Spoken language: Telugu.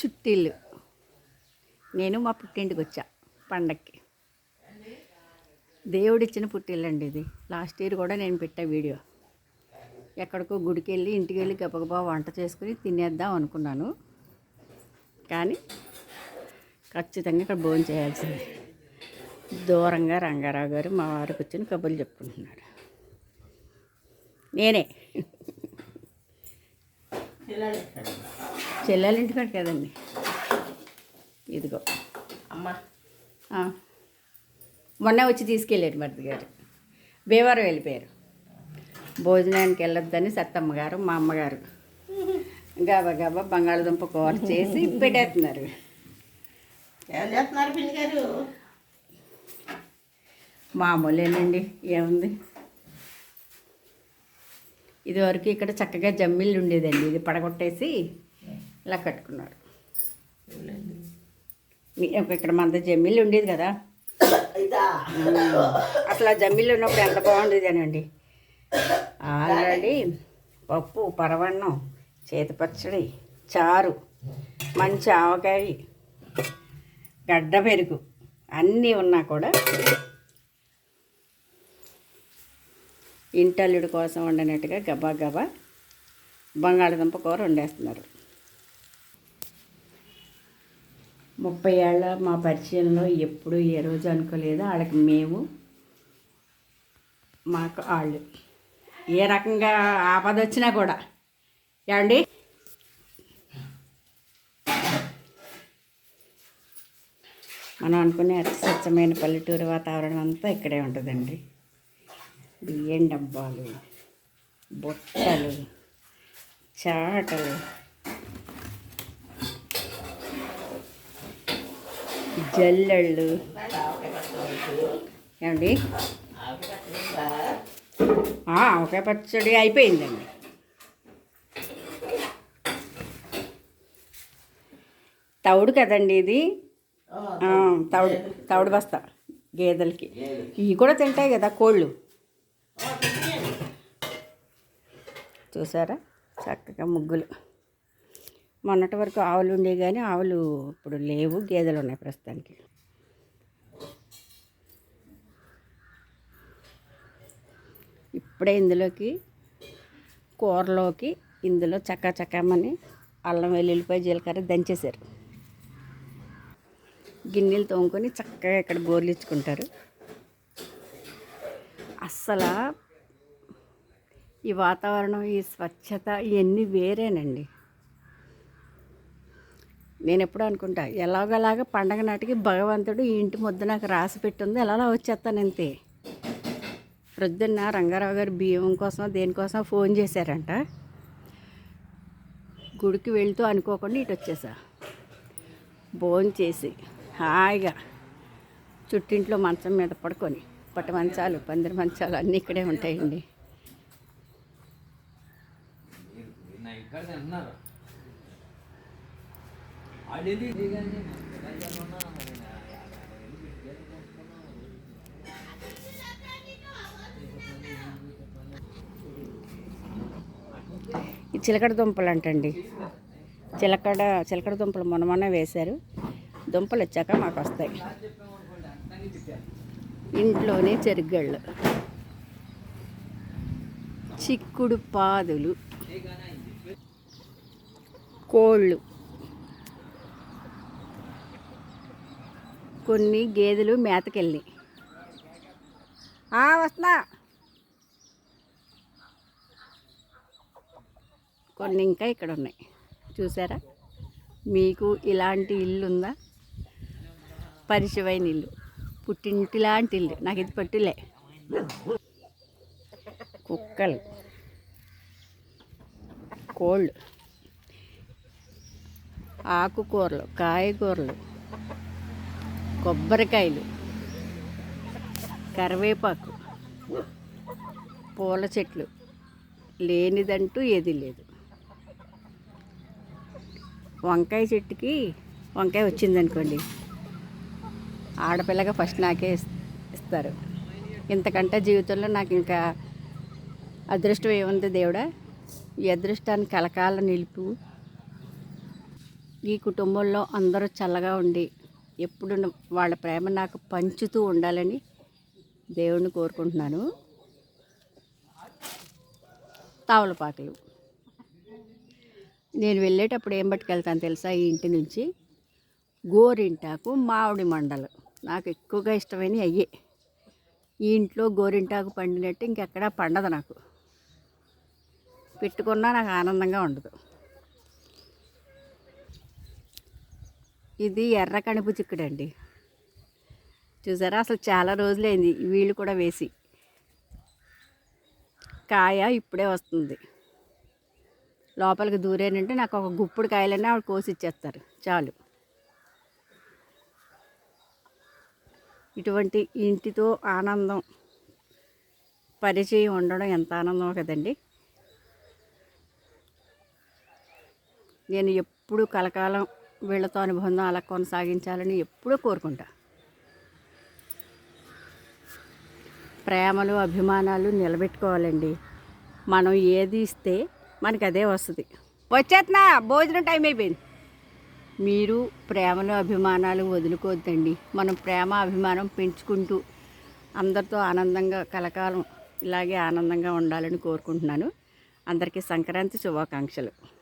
చుట్టిల్లు. నేను మా పుట్టింటికి వచ్చా పండక్కి. దేవుడిచ్చిన పుట్టిల్లండి ఇది. లాస్ట్ ఇయర్ కూడా నేను పెట్టా వీడియో. ఎక్కడికో గుడికి వెళ్ళి ఇంటికి వెళ్ళి గబగబా వంట చేసుకుని తినేద్దాం అనుకున్నాను. కానీ ఖచ్చితంగా ఇక్కడ భోజనం చేయాల్సింది. దూరంగా రంగారావు గారు మా వారికి కూర్చొని కబుర్లు చెప్పుకుంటున్నారు. నేనే. చెల్లెల ఇంటికాడ కదండి. ఇదిగో. అమ్మ. మొన్న వచ్చి తీసుకెళ్ళారు మరిది గారు. భీమవరం వెళ్ళిపోయారు. భోజనానికి వెళ్ళొద్దని సత్తమ్మ గారు మా అమ్మగారు గబా గబా బంగాళదుంప కూర చేసి పెట్టేస్తున్నారు. చేస్తున్నారు గారు? మామూలేనండి ఏముంది? ఇదివరకు ఇక్కడ చక్కగా జమ్మిళ్ళు ఉండేదండి ఇది పడగొట్టేసి ఇలా కట్టుకున్నారు మీ- ఇక్కడ మన జమ్మిళ్ళు ఉండేది కదా. అసలు ఆ జమ్మిళ్ళు ఉన్నప్పుడు ఎంత బాగుండేదేనండి ఆల్రెడీ పప్పు పరవన్నం చేతి పచ్చడి చారు మంచి ఆవకాయ గడ్డ పెరుగు అన్నీ ఉన్నా కూడా ఇంటల్లుడి కోసం వండినట్టుగా గబా గబా బంగాళదుంప కూర వండేస్తున్నారు. ముప్పై ఏళ్ళ మా పరిచయంలో ఎప్పుడు ఏ రోజు అనుకోలేదు. వాళ్ళకి మేము మాకు వాళ్ళు ఏ రకంగా ఆపద వచ్చినా కూడా. ఏమండి? మనం అనుకునే అతి స్వచ్ఛమైన పల్లెటూరు వాతావరణం అంతా ఇక్కడే ఉంటుందండి. బియ్యం డబ్బాలు బుట్టలు చాటలు జల్లెళ్ళు. ఏమండి? ఆ, పచ్చడి అయిపోయిందండి. తౌడు కదండి ఇది? తవుడు తౌడు తౌడు బస్తా గేదెలకి. ఇవి కూడా తింటాయి కదా కోళ్ళు? చూసారా? చక్కగా ముగ్గులు. మొన్నటి వరకు ఆవులు ఉండే కానీ ఆవులు ఇప్పుడు లేవు గేదెలు ఉన్నాయి ప్రస్తుతానికి. ఇప్పుడే ఇందులోకి కూరలోకి ఇందులో చక్క చక్కమని అల్లం వెల్లుల్లిపాయ జీలకర్ర దంచేశారు. గిన్నెలు తోముకొని చక్కగా ఇక్కడ గోర్లించుకుంటారు అస్సలు ఈ వాతావరణం ఈ స్వచ్ఛత ఇవన్నీ వేరేనండి. నేను ఎప్పుడు అనుకుంటా ఎలాగోలాగా పండగ నాటికి భగవంతుడు ఈ ఇంటి ముద్ద నాకు రాసి పెట్టుంది ఎలా వచ్చేస్తానంతే ప్రొద్దున్న రంగారావు గారు బియ్యం కోసం దేనికోసం ఫోన్ చేశారంట. గుడికి వెళ్తూ అనుకోకుండా ఇటు వచ్చేసా. భోజనం చేసి హాయిగా చుట్టింట్లో మంచం మీద పడుకొని పట్టు మంచాలు పందిరి మంచాలు అన్నీ ఇక్కడే ఉంటాయండి నా ఇక్కడ తింటున్నారు ఆడింది ఈ చిలకడ దుంపలు అంటండి చిలకడ చిలకడ దుంపలు మొన్న మొన్న వేశారు. దుంపలు వచ్చాక మాకు వస్తాయి. ఇంట్లోనే చెరుగళ్ళు చిక్కుడు పాదులు. కోళ్ళు. కొన్ని గేదెలు మేతకెళ్ళి వస్తున్నా. కొన్ని ఇంకా ఇక్కడ ఉన్నాయి. చూసారా? మీకు ఇలాంటి ఇల్లు ఉందా? పరిచయమైన ఇల్లు. పుట్టింటి లాంటి ఇల్లు. నాకు ఇది పట్టులే. కుక్కలు. కోళ్ళు. ఆకుకూరలు కాయగూరలు. కొబ్బరికాయలు కరివేపాకు పూల చెట్లు లేనిదంటూ ఏది లేదు. వంకాయ చెట్టుకి వంకాయ వచ్చిందనుకోండి ఆడపిల్లగా ఫస్ట్ నాకే ఇస్తారు. ఇంతకంటే జీవితంలో నాకు ఇంకా అదృష్టం ఏముంది దేవుడా? ఈ అదృష్టాన్ని కలకాల నిలుపు. ఈ కుటుంబంలో అందరూ చల్లగా ఉండి ఎప్పుడు వాళ్ళ ప్రేమ నాకు పంచుతూ ఉండాలని దేవుణ్ణి కోరుకుంటున్నాను. తావలపాకలు నేను వెళ్ళేటప్పుడు ఏం పట్టుకెళ్తాను తెలుసా? ఈ ఇంటి నుంచి గోరింటాకు మామిడి మండలు. నాకు ఎక్కువగా ఇష్టమైనవి అయ్యే. ఈ ఇంట్లో గోరింటాకు పండినట్టు ఇంకెక్కడా పండదు నాకు. పెట్టుకున్నా నాకు ఆనందంగా ఉండదు. ఇది ఎర్ర కణుపు చిక్కుడండి. చూసారా? అసలు చాలా రోజులైంది వీళ్ళు కూడా వేసి. కాయ ఇప్పుడే వస్తుంది. లోపలికి దూరేనంటే నాకు ఒక గుప్పుడు కాయలన్నీ ఆవిడ కోసి ఇచ్చేస్తారు చాలు. ఇటువంటి ఇంటితో ఆనందం పరిచయం ఉండడం ఎంత ఆనందమో కదండి. నేను ఎప్పుడు కలకాలం వీళ్ళతో అనుబంధం అలా కొనసాగించాలని ఎప్పుడూ కోరుకుంటా. ప్రేమలు అభిమానాలు నిలబెట్టుకోవాలండి. మనం ఏది ఇస్తే మనకి అదే వస్తుంది. వచ్చేస్తున్నా భోజనం టైం అయిపోయింది. మీరు ప్రేమలు అభిమానాలు వదులుకోవద్దండి. మనం ప్రేమ అభిమానం పెంచుకుంటూ అందరితో ఆనందంగా కలకాలం ఇలాగే ఆనందంగా ఉండాలని కోరుకుంటున్నాను. అందరికీ సంక్రాంతి శుభాకాంక్షలు.